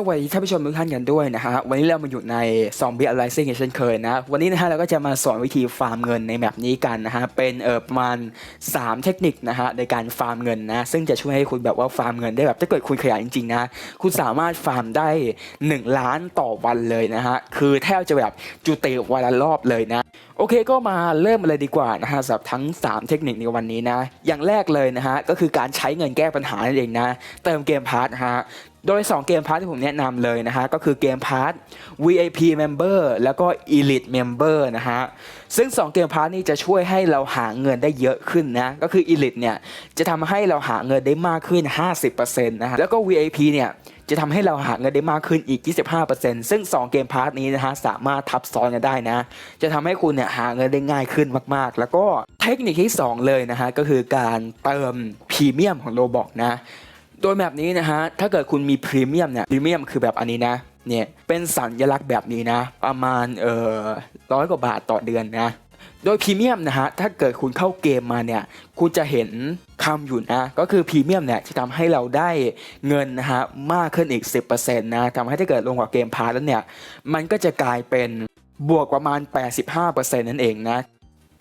สวัสดีท่านผู้ชมทุกท่านกันด้วยนะฮะวันนี้เรามาอยู่ในซอมบี้อะไรซิ่งเช่นเคยนะวันนี้นะฮะเราก็จะมาสอนวิธีฟาร์มเงินในแมปนี้กันนะฮะเป็นเออประมาณ 3 เทคนิคนะฮะในการฟาร์มเงินนะซึ่งจะช่วยให้คุณแบบว่าฟาร์มเงินได้แบบถ้าเกิดคุณขยันจริงๆนะคุณสามารถฟาร์มได้ 1 ล้านต่อวันเลยนะฮะคือแทบจะแบบจุตะวันละรอบเลยนะโอเคก็มาเริ่มเลยดีกว่านะฮะสำหรับทั้ง 3 เทคนิคในวันนี้นะอย่างแรกเลยนะฮะก็คือการใช้เงินแก้ปัญหานั่นเองนะเติมเกมพาร์ทนะฮะโดย 2 เกมพาร์ทที่ผมแนะนำเลยนะฮะ ก็คือเกมพาร์ท VIP Member แล้วก็ Elite Member นะฮะ ซึ่ง 2 เกมพาร์ทนี้จะช่วยให้เราหาเงินได้เยอะขึ้นนะ ก็คือ Elite เนี่ย จะทำให้เราหาเงินได้มากขึ้น 50%นะฮะ แล้วก็ VIP เนี่ยจะทำให้เราหาเงินได้มากขึ้นอีก 25%ซึ่ง 2 เกมพาร์ทนี้นะฮะสามารถทับซ้อนกันได้นะ จะทำให้คุณเนี่ยหาเงินได้ง่ายขึ้นมากๆ แล้วก็เทคนิคที่ 2 เลยนะฮะก็คือการเติมพรีเมียมของโลบอกนะ โดยแบบนี้นะฮะ ถ้าเกิดคุณมีพรีเมียมเนี่ย พรีเมียมคือแบบอันนี้นะ เนี่ย เป็นสัญลักษณ์แบบนี้นะ ประมาณเอ่อร้อยกว่าบาทต่อเดือนนะ โดยพรีเมียมนะฮะ ถ้าเกิดคุณเข้าเกมมาเนี่ย คุณจะเห็นคำอยู่นะ ก็คือพรีเมียมเนี่ยจะทำให้เราได้เงินนะฮะมากขึ้นอีก 10%นะทำให้ถ้าเกิดลงกับเกมพาร์แล้วเนี่ย มันก็จะกลายเป็นบวกประมาณ 85%นั่นเองนะ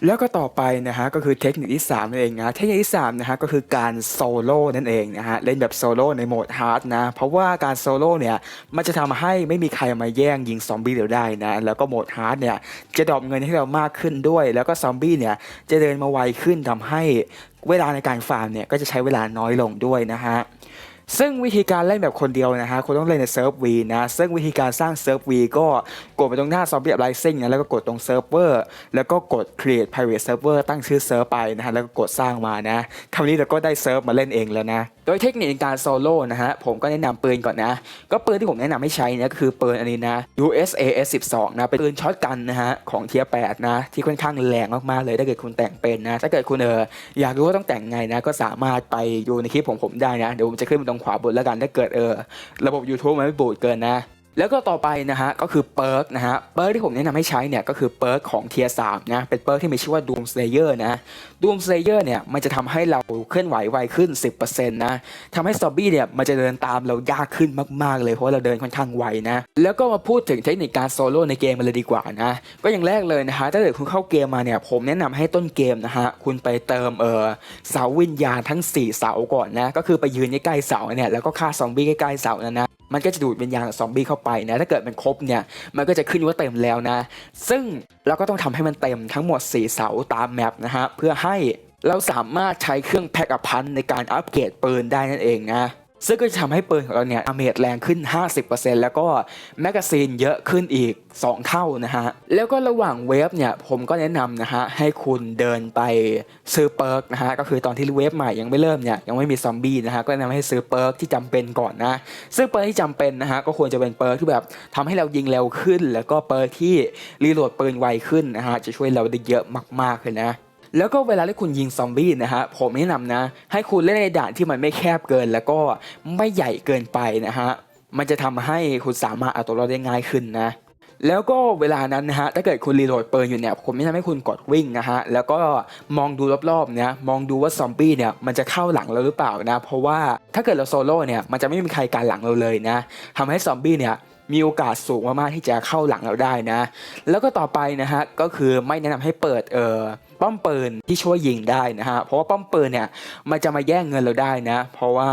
แล้วก็ต่อไปนะฮะก็คือเทคนิคที่3นั่นเองนะเทคนิคที่3นะฮะก็คือการโซโล่นั่นเองนะฮะเล่นแบบโซโล่ในโหมดฮาร์ดนะเพราะว่าการโซโล่เนี่ยมันจะทำให้ไม่มีใครมาแย่งยิงซอมบี้เราได้นะแล้วก็โหมดฮาร์ดเนี่ยจะดรอปเงินให้เรามากขึ้นด้วย แล้วก็ซอมบี้เนี่ยจะเดินมาไวขึ้นทำให้เวลาในการฟาร์มเนี่ยก็จะใช้เวลาน้อยลงด้วยนะฮะ ซึ่งวิธีการเล่นแบบคนเดียวนะฮะคุณต้องเล่นในเซิร์ฟวีนะซึ่งวิธีการสร้างเซิร์ฟวีก็กดไปตรงหน้าซอมบี้ไลซิ่งนะแล้วก็กดตรงเซิร์ฟเวอร์แล้วก็กด create private server ตั้งชื่อเซิร์ฟไปนะฮะแล้วก็กดสร้างมานะคราวนี้เราก็ได้เซิร์ฟมาเล่นเองแล้วนะ โดยเทคนิคในการโซโล่นะฮะผมก็แนะนำปืนก่อนนะ ก็ปืนที่ผมแนะนำให้ใช้เนี่ยก็คือปืนอันนี้นะ USAS 12 นะเป็นปืนช็อตกันนะฮะของเทีย8นะที่ค่อนข้างแรงมากๆเลยถ้าเกิดคุณแต่งเป็นนะ ถ้าเกิดคุณเอออยากรู้ว่าต้องแต่งไงนะ ก็สามารถไปดูในคลิปของผมได้นะ เดี๋ยวผมจะขึ้นตรงขวาบนแล้วกันถ้าเกิดเออระบบ YouTube มันไม่บูดเกินนะ แล้วก็ต่อไปนะฮะก็คือเปิร์กนะฮะเปิร์กที่ผมแนะนำให้ใช้เนี่ยก็คือเปิร์กของเทียสามนะเป็นเปิร์กที่มีชื่อว่า Doom Slayer นะ Doom Slayer เนี่ยมันจะทำให้เราเคลื่อนไหวไวขึ้น 10%นะทำให้ซอมบี้เนี่ยมันจะเดินตามเรายากขึ้นมาก ๆ เลยเพราะเราเดินค่อนข้างไวนะแล้วก็มาพูดถึงเทคนิคการโซโล่ในเกมมันเลยดีกว่านะก็อย่างแรกเลยนะฮะถ้าเกิดคุณเข้าเกมมาเนี่ยผมแนะนำให้ต้นเกมนะฮะคุณไปเติมเออเสาวิญญาณทั้ง 4 เสาก่อนนะก็คือไปยืนใกล้ๆเสาเนี่ยแล้วก็ฆ่าซอมบี้ใกล้ๆเสานั่นนะ มันก็จะดูดวิญญาณของซอมบี้เข้าไปนะถ้าเกิดมันครบเนี่ยมันก็จะขึ้นว่าเต็มแล้วนะ ซึ่งเราก็ต้องทำให้มันเต็มทั้งหมด 4 เสาตามแมปนะฮะเพื่อให้เราสามารถใช้เครื่องแพ็กอพันในการอัปเกรดปืนได้นั่นเองนะ ซึ่งก็จะทำให้ปืนของเราเนี่ยดาเมจแรงขึ้น 50%แล้วก็แมกกาซีนเยอะขึ้นอีก 2 เท่านะฮะ แล้วก็ระหว่างเวฟเนี่ยผมก็แนะนำนะฮะ ให้คุณเดินไปซื้อเปิร์กนะฮะ ก็คือตอนที่เวฟใหม่ยังไม่เริ่มเนี่ยยังไม่มีซอมบี้นะฮะ ก็แนะนำให้ซื้อเปิร์กที่จำเป็นก่อนนะ ซึ่งเปิร์กที่จำเป็นนะฮะ ก็ควรจะเป็นเปิร์กที่แบบทำให้เรายิงเร็วขึ้น แล้วก็เปิร์กที่รีโหลดปืนไวขึ้นนะฮะจะช่วยเราได้เยอะมากๆเลยนะ แล้วก็เวลาที่คุณยิงซอมบี้นะฮะผมแนะนำนะ ให้คุณเล่นในด่านที่มันไม่แคบเกิน แล้วก็ไม่ใหญ่เกินไปนะฮะมันจะทำให้คุณสามารถเอาตัวรอดได้ง่ายขึ้นนะแล้วก็เวลานั้นนะฮะถ้าเกิดคุณรีโหลดปืนอยู่เนี่ยผมแนะนำให้คุณกดวิ่งนะฮะแล้วก็มองดูรอบๆเนี่ยมองดูว่าซอมบี้เนี่ยมันจะเข้าหลังเราหรือเปล่านะ เพราะว่าถ้าเกิดเราโซโล่เนี่ยมันจะไม่มีใครการหลังเราเลยนะทำให้ซอมบี้เนี่ย มีโอกาสสูงมากๆที่จะเข้าหลังเราได้นะ แล้วก็ต่อไปนะฮะก็คือไม่แนะนำให้เปิดเอ่อป้อมปืนที่ช่วยยิงได้นะฮะเพราะว่าป้อมปืนเนี่ยมันจะมาแย่งเงินเราได้นะ เพราะว่า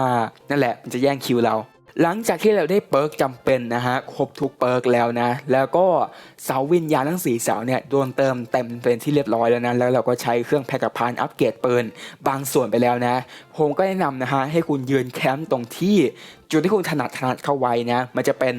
นั่นแหละมันจะแย่งคิวเรา หลังจากที่เราได้เปิร์กจำเป็นนะฮะครบทุกเปิร์กแล้วนะ แล้วก็เสาวิญญาณทั้งสี่เสาเนี่ยโดนเติมเต็มเป็นที่เรียบร้อยแล้วนะ แล้วเราก็ใช้เครื่องแพ็กพานอัปเกรดปืนบางส่วนไปแล้วนะ ผมก็แนะนำนะฮะให้คุณยืนแคมป์ตรงที่จุดที่คุณถนัดถนัดเข้าไว้นะ มันจะเป็น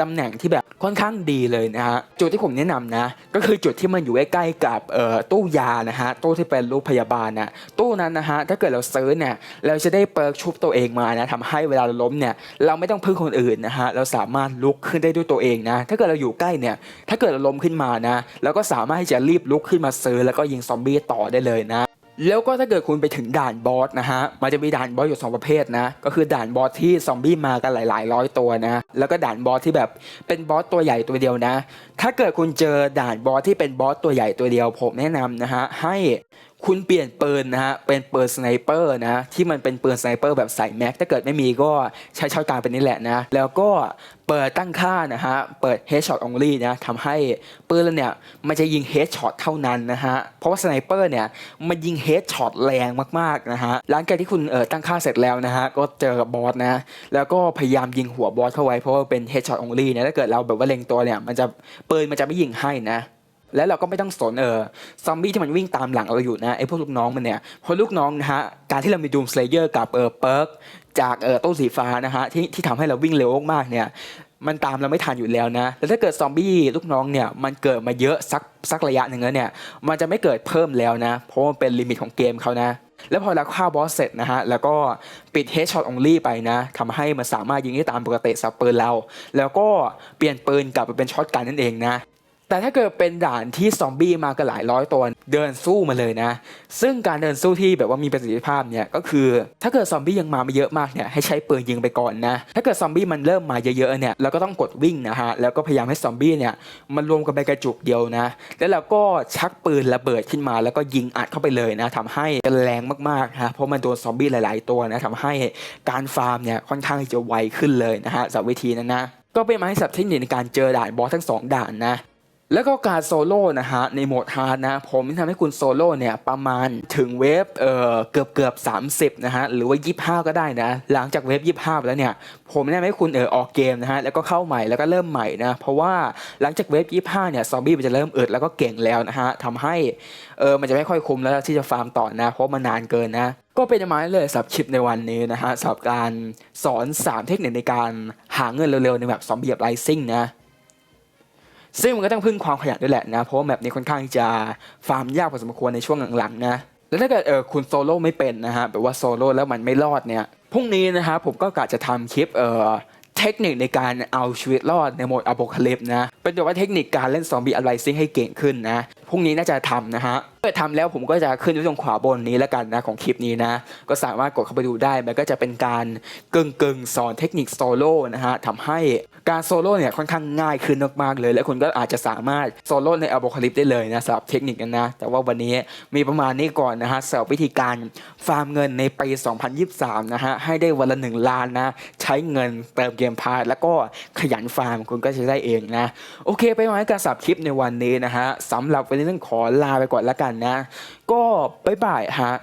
ตำแหน่งที่แบบ ค่อนข้างดีเลยนะฮะจุดที่ผมแนะนำนะ ก็คือจุดที่มันอยู่ใกล้ๆกับเอ่อตู้ยานะฮะตู้ที่เป็นรูปพยาบาลนะตู้นั้นนะฮะถ้าเกิดเราซื้อเนี่ยเราจะได้เปิร์กชุบตัวเองมานะทำให้เวลาเราล้มเนี่ยเราไม่ต้องพึ่งคนอื่นนะฮะเราสามารถลุกขึ้นได้ด้วยตัวเองนะถ้าเกิดเราอยู่ใกล้เนี่ยถ้าเกิดเราล้มขึ้นมานะเราก็สามารถที่จะรีบลุกขึ้นมาซื้อแล้วก็ยิงซอมบี้ต่อได้เลยนะ แล้วก็ถ้าเกิดคุณไปถึงด่านบอสนะฮะ มันจะมีด่านบอสอยู่สองประเภทนะ ก็คือด่านบอสที่ซอมบี้มากันหลาย ๆ ร้อยตัวนะ แล้วก็ด่านบอสที่แบบเป็นบอสตัวใหญ่ตัวเดียวนะ ถ้าเกิดคุณเจอด่านบอสที่เป็นบอสตัวใหญ่ตัวเดียว ผมแนะนำนะฮะให้ คุณเปลี่ยนปืนนะฮะเป็นปืนสไนเปอร์นะที่มันเป็นปืนสไนเปอร์แบบใส่แม็กถ้าเกิดไม่มีก็ใช้ช็อตการเป็นนี่แหละนะแล้วก็เปิดตั้งค่านะฮะเปิด headshot only นะทำให้ปืนเราเนี่ยมันจะยิง headshot เท่านั้นนะฮะเพราะว่าสไนเปอร์เนี่ยมันยิง headshot แรงมากๆนะฮะหลังจากที่คุณเออตั้งค่าเสร็จแล้วนะฮะก็เจอกับบอสนะแล้วก็พยายามยิงหัวบอสเข้าไว้เพราะว่าเป็น headshot only นะถ้าเกิดเราแบบว่าเล็งตัวเนี่ยมันจะปืนมันจะไม่ยิงให้นะ แล้วเราก็ไม่ต้องสนเออซอมบี้ที่มันวิ่งตามหลังเราอยู่นะไอ้พวกลูกน้องมันเนี่ยเพราะลูกน้องนะฮะการที่เรามีดูมสเลเยอร์กับเออเปิร์กจากเออต้นสีฟ้านะฮะที่ที่ทำให้เราวิ่งเร็วมากเนี่ยมันตามเราไม่ทันอยู่แล้วนะ แล้วถ้าเกิดซอมบี้ลูกน้องเนี่ยมันเกิดมาเยอะสักสักระยะหนึ่งแล้วเนี่ย มันจะไม่เกิดเพิ่มแล้วนะ เพราะมันเป็นลิมิตของเกมเขานะ แล้วพอเราฆ่าบอสเสร็จนะฮะ แล้วก็ปิด headshot only ไปนะทำให้มันสามารถยิงได้ตามปกติสับปืนเรา แล้วก็เปลี่ยนปืนกลับไปเป็นช็อตกันนั่นเองนะ แต่ถ้าเกิดเป็นด่านที่ซอมบี้มากันหลายร้อยตัวเดินสู้มาเลยนะ ซึ่งการเดินสู้ที่แบบว่ามีประสิทธิภาพเนี่ยก็คือ ถ้าเกิดซอมบี้ยังมาไม่เยอะมากเนี่ยให้ใช้ปืนยิงไปก่อนนะ ถ้าเกิดซอมบี้มันเริ่มมาเยอะๆเนี่ยเราก็ต้องกดวิ่งนะฮะแล้วก็พยายามให้ซอมบี้เนี่ยมันรวมกันไปกระจุกเดียวนะ แล้วเราก็ชักปืนระเบิดขึ้นมา แล้วก็ยิงอัดเข้าไปเลยนะทำให้แรงมากๆฮะเพราะมันโดนซอมบี้หลาย ๆ ตัวนะทำให้การฟาร์มเนี่ยค่อนข้างจะไวขึ้นเลยนะฮะจากวิธีนั้นนะก็เป็นไม้สับเทคนิคในการเจอด่านบอสทั้งสองด่านนะ แล้วก็การโซโล่นะฮะในโหมดฮาร์ดนะผมทำให้คุณโซโล่เนี่ยประมาณถึงเวฟเอ่อเกือบเกือบ 30 นะฮะหรือว่า 25 ก็ได้นะ หลังจากเวฟ 25ไปแล้วเนี่ยผมแนะนำให้คุณเออออกเกมนะฮะแล้วก็เข้าใหม่แล้วก็เริ่มใหม่นะเพราะว่าหลังจากเวฟ 25 เนี่ยซอมบี้มันจะเริ่มเอึดแล้วก็เก่งแล้วนะฮะทำให้เออมันจะไม่ค่อยคุ้มแล้วที่จะฟาร์มต่อนะ เพราะมันนานเกินนะก็เป็นประมาณเลยสับคลิปในวันนี้นะฮะสำหรับการสอน 3 เทคนิคในการหาเงินเร็วๆในแบบซอมบี้แบบไลซิ่งนะ ซึ่งมันก็ต้องพึ่งความขยันด้วยแหละนะ เพราะว่าแมปนี้ค่อนข้างจะฟาร์มยากพอสมควรในช่วงหลังๆนะแล้วถ้าเกิดเออคุณโซโล่ไม่เป็นนะฮะแบบว่าโซโล่แล้วมันไม่รอดเนี่ยพรุ่งนี้นะครับผมก็กะจะทำคลิปเอ่อเทคนิคในการเอาชีวิตรอดในโหมดอโพคาลิปนะเป็นตัวว่าเทคนิคการเล่นซอมบี้อะไรซิงให้เก่งขึ้นนะพรุ่งนี้น่าจะทำนะฮะ เมื่อทำแล้วผมก็จะขึ้นไว้ตรงขวาบนนี้แล้วกันนะของคลิปนี้นะ ก็สามารถกดเข้าไปดูได้ มันก็จะเป็นการกึ่งกึ่งสอนเทคนิคโซโล่นะฮะทำให้การโซโล่เนี่ยค่อนข้างง่ายขึ้นมากๆเลย และคุณก็อาจจะสามารถโซโล่ในอ p พ c a l y p s e ได้เลยนะสำหรับเทคนิคนั้นนะ แต่ว่าวันนี้มีประมาณนี้ก่อนนะฮะสำหรับวิธีการฟาร์มเงินในปี 2023 นะฮะให้ได้วันละ1ล้านนะ ใช้เงินเติมเกมพาร์แล้วก็ขยันฟาร์มคุณก็จะได้เองนะ โอเค ไปมาให้การสับคลิปในวันนี้นะฮะสำหรับวันนี้ต้องขอลาไปก่อนแล้วกันนะ ก็บ๊ายบายฮะ